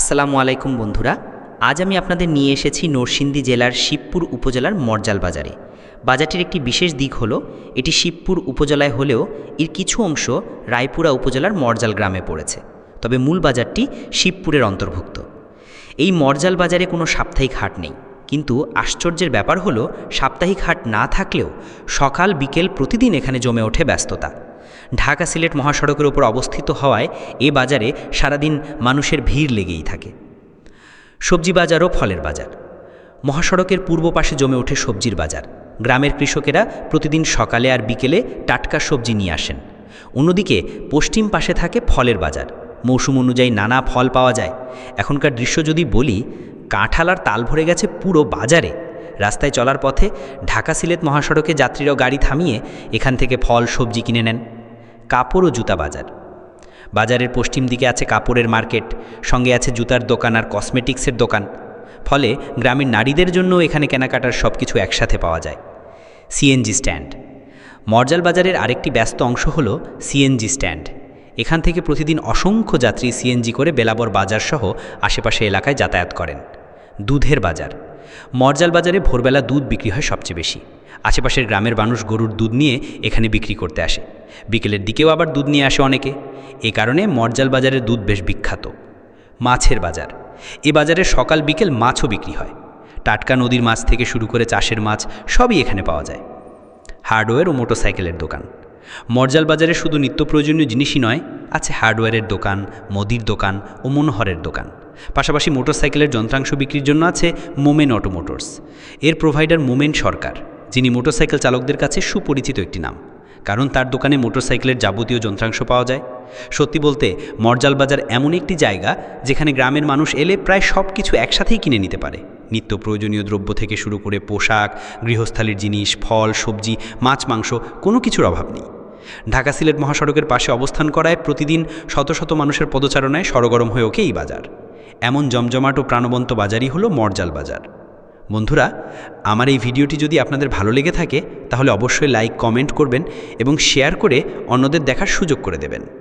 আসসালামু আলাইকুম বন্ধুরা, আজ আমি আপনাদের নিয়ে এসেছি নরসিংদী জেলার শিবপুর উপজেলার মরজাল বাজারে। বাজারটির একটি বিশেষ দিক হলো, এটি শিবপুর উপজেলায় হলেও এর কিছু অংশ রায়পুরা উপজেলার মরজাল গ্রামে পড়েছে। তবে মূল বাজারটি শিবপুরের অন্তর্ভুক্ত। এই মরজাল বাজারে কোনো সাপ্তাহিক হাট নেই। কিন্তু আশ্চর্যের ব্যাপার হলো, সাপ্তাহিক হাট না থাকলেও সকাল বিকেল প্রতিদিন এখানে জমে ওঠে ব্যস্ততা। ঢাকা সিলেট মহাসড়কের উপর অবস্থিত হওয়ায় এ বাজারে সারাদিন মানুষের ভিড় লেগেই থাকে। সবজি বাজার ও ফলের বাজার। মহাসড়কের পূর্ব পাশে জমে ওঠে সবজির বাজার। গ্রামের কৃষকেরা প্রতিদিন সকালে আর বিকেলে টাটকা সবজি নিয়ে আসেন। অন্যদিকে পশ্চিম পাশে থাকে ফলের বাজার। মৌসুম অনুযায়ী নানা ফল পাওয়া যায়। এখনকার দৃশ্য যদি বলি, কাঁঠাল আর তাল ভরে গেছে পুরো বাজারে। রাস্তায় চলার পথে ঢাকা সিলেট মহাসড়কে যাত্রীরাও গাড়ি থামিয়ে এখান থেকে ফল, সবজি কিনে নেন। কাপড় ও জুতা বাজার। বাজারের পশ্চিম দিকে আছে কাপড়ের মার্কেট, সঙ্গে আছে জুতার দোকান আর কসমেটিক্সের দোকান। ফলে গ্রামের নারীদের জন্য এখানে কেনাকাটার সব কিছু একসাথে পাওয়া যায়। সিএনজি স্ট্যান্ড মরজাল বাজারের আরেকটি ব্যস্ত অংশ হল সিএনজি স্ট্যান্ড এখান থেকে প্রতিদিন অসংখ্য যাত্রী সিএনজি করে বেলাবর বাজার সহ আশেপাশে এলাকায় যাতায়াত করেন। দুধের বাজার। মরজাল বাজারে ভোরবেলা দুধ বিক্রি হয় সবচেয়ে বেশি। আশেপাশের গ্রামের মানুষ গরুর দুধ নিয়ে এখানে বিক্রি করতে আসে। বিকেলের দিকেও আবার দুধ নিয়ে আসে অনেকে। এ কারণে মরজাল বাজারের দুধ বেশ বিখ্যাত। মাছের বাজার। এ বাজারে সকাল বিকেল মাছও বিক্রি হয়। টাটকা নদীর মাছ থেকে শুরু করে চাষের মাছ সবই এখানে পাওয়া যায়। হার্ডওয়্যার ও মোটরসাইকেলের দোকান। মরজাল বাজারে শুধু নিত্য প্রয়োজনীয় জিনিসই নয়, আছে হার্ডওয়্যারের দোকান, মুদির দোকান ও মনোহরের দোকান। পাশাপাশি মোটরসাইকেলের যন্ত্রাংশ বিক্রির জন্য আছে মোমেন অটো মোটরস এর প্রোভাইডার মোমেন সরকার, যিনি মোটরসাইকেল চালকদের কাছে সুপরিচিত একটি নাম। কারণ তার দোকানে মোটরসাইকেলের যাবতীয় যন্ত্রাংশ পাওয়া যায়। সত্যি বলতে, মরজাল বাজার এমন একটি জায়গা যেখানে গ্রামের মানুষ এলে প্রায় সব কিছু একসাথেই কিনে নিতে পারে। নিত্য প্রয়োজনীয় দ্রব্য থেকে শুরু করে পোশাক, গৃহস্থালির জিনিস, ফল, সবজি, মাছ, মাংস, কোনো কিছুর অভাব নেই। ঢাকা সিলেট মহাসড়কের পাশে অবস্থান করায় প্রতিদিন শত শত মানুষের পদচারণায় সরগরম হয়ে ওঠে এই বাজার। এমন জমজমাট ও প্রাণবন্ত বাজারই হলো মরজাল বাজার। বন্ধুরা, আমার এই ভিডিওটি যদি আপনাদের ভালো লেগে থাকে, তাহলে অবশ্যই লাইক, কমেন্ট করবেন এবং শেয়ার করে অন্যদের দেখার সুযোগ করে দেবেন।